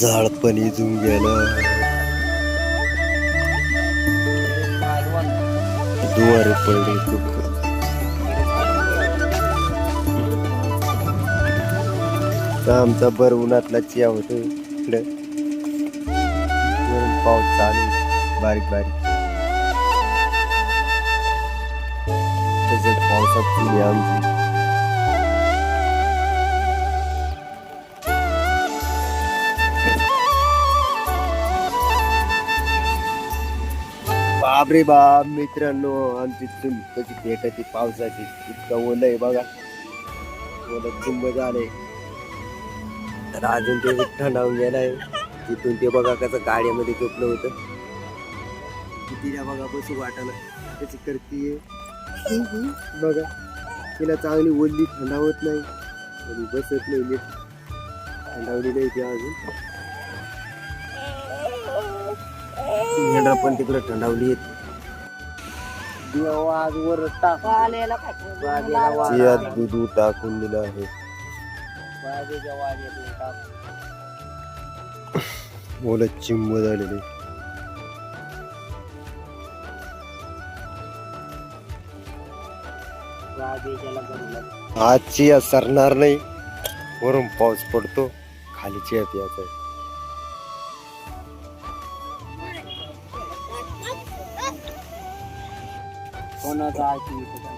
झाड पण इजून गेलं. दुवारे पडले दुःख. आमचा बर उन्हातला चिया होतो इकडे. पाऊस चालू बारीक बारीक. त्याच्यात पावसात आमची. बापरे बाप मित्रांनो आमची चूल भेटायची पावसाची इतकं ओलं आहे बघा. ओलं चिंब झाले तर अजून ते थंडावून गेलाय. तिथून ते बघा कसं गाड्यामध्ये झोपलं होतं. तिला बघा बसू वाटाणा त्याची करतीये. बघा तिला चांगली ओली थंडावत नाही. आणि बसत नाही थंडावली नाही ती अजून. मेंढरा पण तिकडे थंडावली आज वर टाक. वा- दूध टाकून दिलं आहे. बागेच्या वाजेतून टाक. ओलं चिंब झालेले. बागेच्याला बनलं. आज चिया सरणार नाही. वरून पाऊस पडतो. खाली चिया प्यायचा आहे. कोणाचं ऐकून येतं का?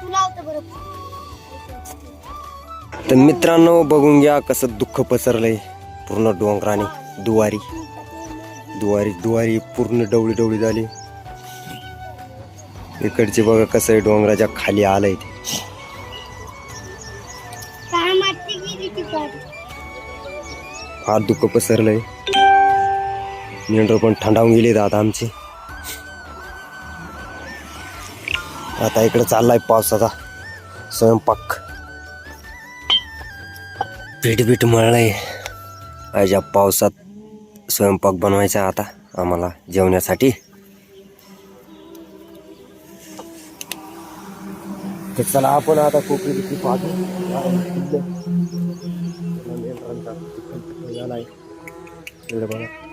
तुला होतं बरं तर मित्रांनो बघून घ्या कसं दुःख पसरलंय पूर्ण डोंगराने. दुवारी. दुवारी दुवारी पूर्ण डवळी डवळी झाली. इकडचे बघा कसं आहे डोंगराच्या खाली आलंय ते. काय फार दुःख पसरलंय. मेंढर पण थंडावून गेले आता आमचे. आता इकडे चाललाय पावसाचा स्वयंपाक. पीठ बीठ मळलंय. आज या पावसात स्वयंपाक बनवायचा आता आम्हाला जेवण्यासाठी. तर चला आपण आता कोकणी बिकरी पाहतो. झाला आहे बघा.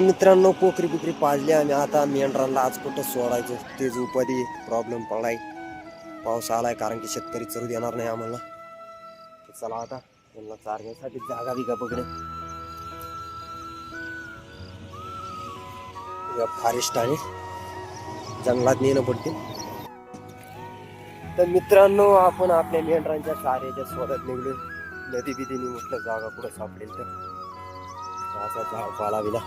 मित्रांनो कोकरी बिकरी पाजली आणि आता मेंढरांना आज कुठं सोडायचं. तेच उपाधी प्रॉब्लेम पडलाय. पाऊस आलाय कारण की शेतकरी चरू देणार नाही आम्हाला. चला आता त्यांना चारण्यासाठी जागा बिगा बघणे फॉरेस्ट आहे जंगलात नेणं पडते तर मित्रांनो आपण आपल्या मेंढरांच्या चाऱ्याच्या स्वतःत निघलो नदी बिदीने निघलं जागा कुठं सापडेल तर. पाला बिला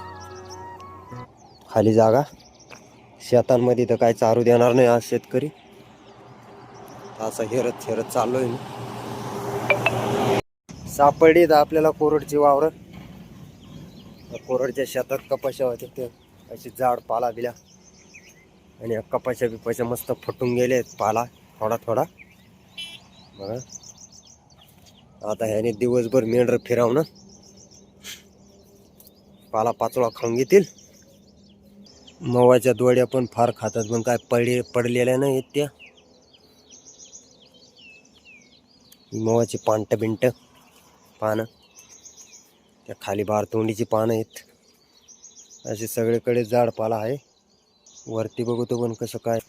खाली जागा. शेतांमध्ये तर काय चारू देणार नाही आज शेतकरी. असं हेरत हेरत चाललोय मी. सापडली तर आपल्याला कोरडची वावर. कोरडच्या शेतात कपाशा होत्या ते अशी जाड पाला बिला. आणि कपाशा बिपाशा मस्त फुटून गेले पाला थोडा थोडा. बघा. आता ह्याने दिवसभर मेंढर फिरावणं पालापाचोळा खाऊन घेतील. मवाच्या दोड्या पण फार खातात पण काय पडले पडलेल्या नाही आहेत त्या. मवाची पांट बिंट पानं. त्या खाली बारतोंडीची पानं आहेत. असे सगळीकडे जाड पाला आहे. वरती बघतो पण कसं काय.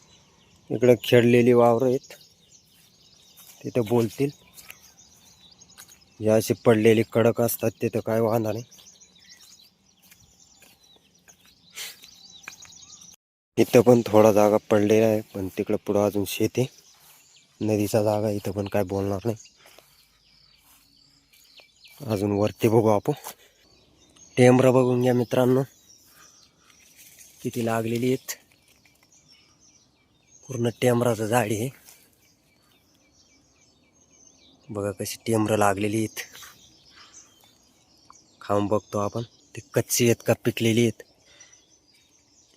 इकडं खेळलेली वावरं आहेत. तिथं बोलतील. जे असे पडलेली कडक असतात तिथं काय वाहणार नाही इथं पण थोडा जागा पडलेला आहे पण तिकडं पुढं अजून शेत आहे. नदीचा जागा इथं पण काय बोलणार नाही. अजून वरती बघू आपण. टेंबरं बघून घ्या मित्रांनो. किती लागलेली आहेत. पूर्ण टेंबराचं झाड आहे. बघा कशी टेंबरं लागलेली आहेत. खाऊन बघतो आपण. ते कच्ची आहेत का पिकलेली आहेत.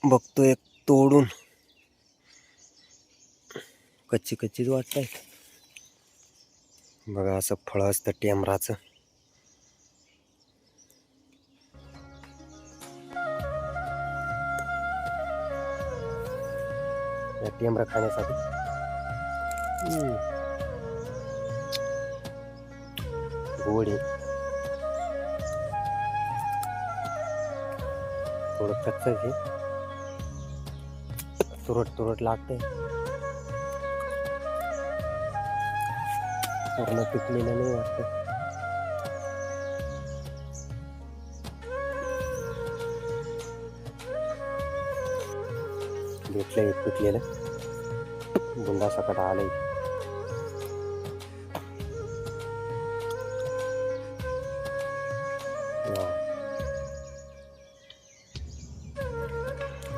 बघतो एक तोडून. कच्ची कच्चीच वाटत बघा असं फळ असतं टेमराचं टेमरा टेंबरा खाण्यासाठी. गोड आहे. थोडं कच्च आहे. तुरट तुरट लागते. पूर्ण पिकलेलं नाही वाटतं. भेटलं एक पिकलेलं. बुंदा सकट आलंय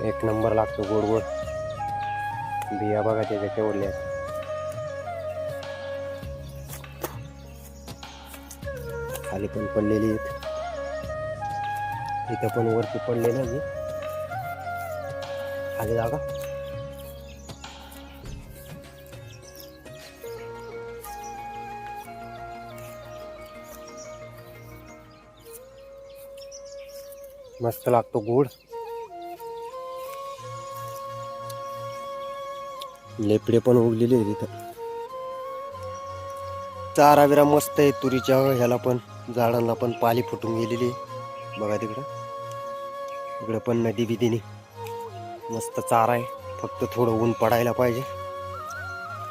एक नंबर लागतो गोड गोड. बिया बघा त्याच्या केवढल्या आहेत. खाली पण पडलेली आहेत. इथं पण वरती पडलेलं आहे. खाली जागा. मस्त लागतो गोड. लेपडे पण उगलेले आहेत इथं. चारा बिरा मस्त आहे तुरीच्या ह्याला पण झाडांना पण पाली फुटून गेलेली आहे. बघा तिकडं. इकडं पण नदी बिदीने मस्त चारा आहे. फक्त थोडं ऊन पडायला पाहिजे.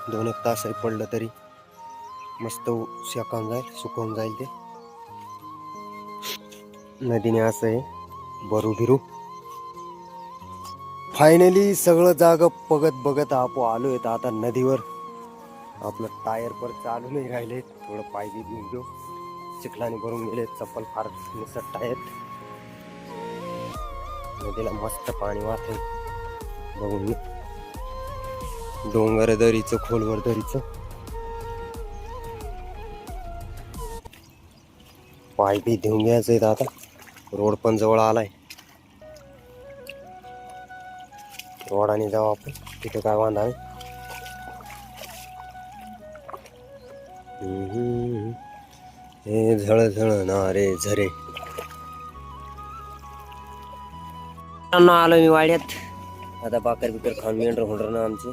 दोन एक तास पडलं तरी. मस्त शेकावून जाईल सुकवून जाईल ते. नदीने असं आहे बरू बिरू फायनली सगळं जाग बघत बघत आपो आलो आहेत आता नदीवर आपलं टायर पर चालू नाही राहिले. थोडं पायगी घेऊन घेऊ. चिखलाने भरून गेले. चप्पल फार निसट आहेत. नदीला मस्त पाणी वाहते बघून मी डोंगर दरीचं खोलवर दरीचं. पाय बी देऊन घ्यायचं आता. रोड पण जवळ आलाय. रोडाने जाऊ आपण. तिथे काय वांधा. हे झळ झळणारे झरे. आलो मी वाड्यात. आता बाकर बिकर खाऊन मेंढर होणार ना आमची.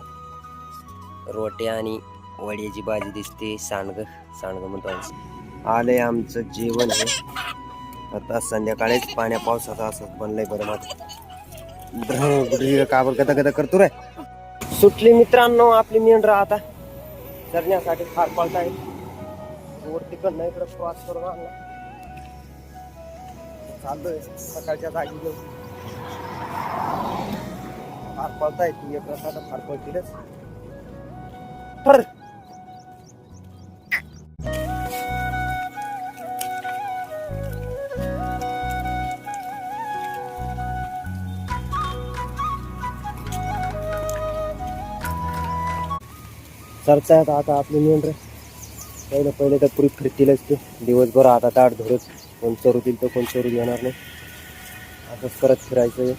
रोटे आणि वड्याची भाजी दिसते सांडग. सांडग म्हणतो. आलंय आमचं जेवण हे. आता संध्याकाळीच पाण्या पावसाचं असं बनलंय बरं माझं. काबर गदा गदा करतो रे. सुटली मित्रांनो आपली मेंढर आता. चरण्यासाठी फार पळत आहे वरती पण नाही इकडं क्रॉस करून आणला. चाललोय सकाळच्या जागी घेऊन. फार पळताय ती एक रस्ता फार पळतीलच सरतायत आता आपली मेंढर पहिलं पहिले तर पुरी फिरतीलच ते. दिवसभर आता ताट धरत कोण चोरूतील तर कोण चोरू येणार नाही. असंच करत फिरायचं आहे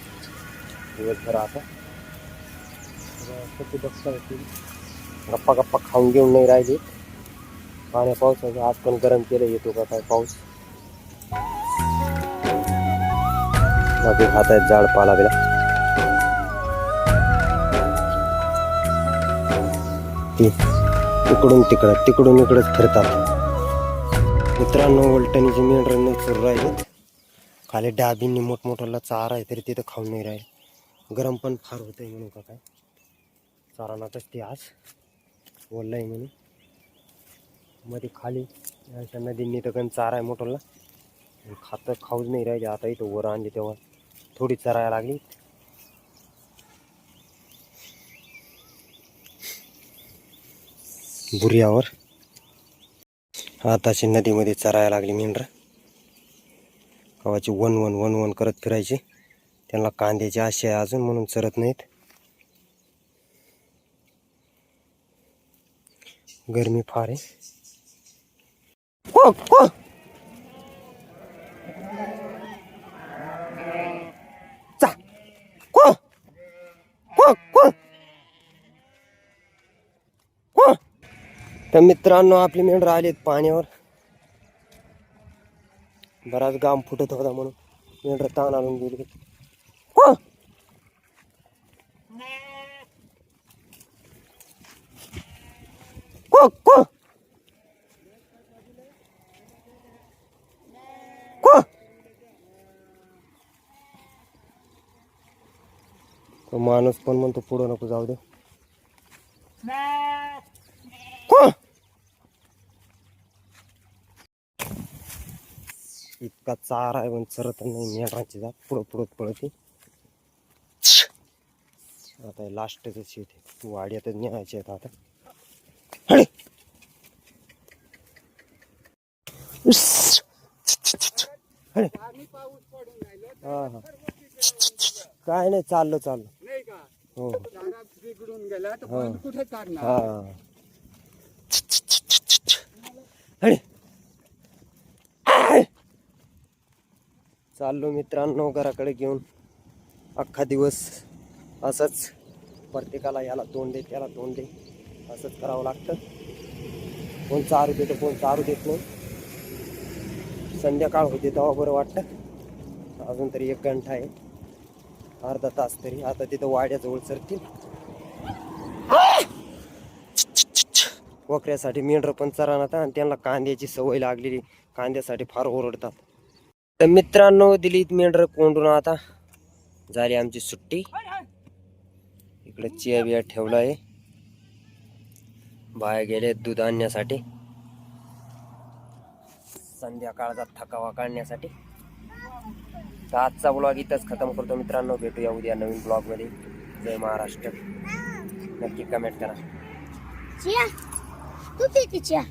दिवसभर आता. कशी बघता येतील. गप्पा गप्पा खाऊन घेऊन नाही राहिले. पाण्या पावसाचं आज पण गरम केलं येतो का काय पाऊस? बाकी खात आहेत जाड पाला बिला. ती इकडून तिकडं तिकडून इकडंच फिरतात मित्रांनो वलटणीची मेंढरं नाही राहिलेत. खाली डाबींनी मोठमोठाला चारा आहे तरी तिथं खाऊन नाही राहील. गरम पण फार होत आहे म्हणून का काय? चारानातच ते आज. ओललं आहे म्हणून. मध्ये खाली अशा नदींनी तर गण चारा आहे मोठोला खातं खाऊच नाही राहिले. आता इथं वर आणली तेव्हा. थोडी चरायला लागली. बुरियावर आताची नदीमध्ये चरायला लागली मेंढर. कवाची वन वन वन वन करत फिरायची. त्यांना कांद्याची आशा आहे अजून म्हणून चरत नाहीत. गरमी फार आहे. तर मित्रांनो आपले मेंढर आलेत पाण्यावर. बराच गाम फुटत होता म्हणून मेंढर ताण आणून गेले. तो माणूस पण म्हणतो पुढं नको जाऊ दे. इतका चारा आहे पण चरत नाही मेंढरांची जात पुढं पुढत पळती आता लास्टच शेत आहे वाड्यातच न्यायचे आहेत आता. हा हा. काय नाही चाललं चाललं. हो. हो. हा. पण कुठे काढणार हा हळे. आय. चाललो मित्रांनो घराकडे घेऊन. अख्खा दिवस असंच प्रत्येकाला याला तोंड दे त्याला तोंड दे असंच करावं लागतं. कोण चारू देतं कोण चारू देत नाही. संध्याकाळ होते तेव्हा बरं वाटतं. अजून तरी एक घंटा आहे. अर्धा तास तरी. आता तिथं वाड्याजवळ सरतील वकऱ्यासाठी मेंढरं पण चरानात आणि त्यांना कांद्याची सवय लागलेली. कांद्यासाठी फार ओरडतात. तर मित्रांनो दिल्लीत मेंढर कोंडून आता झाली आमची सुट्टी. इकडे चिया बिया ठेवला आहे बाया गेले दूध आणण्यासाठी. संध्याकाळचा थकावा काढण्यासाठी. तर आजचा ब्लॉग इथंच खतम करतो मित्रांनो. भेटूया उद्या नवीन ब्लॉगमध्ये जय महाराष्ट्र. नक्की कमेंट करा. चिया. तू चिया?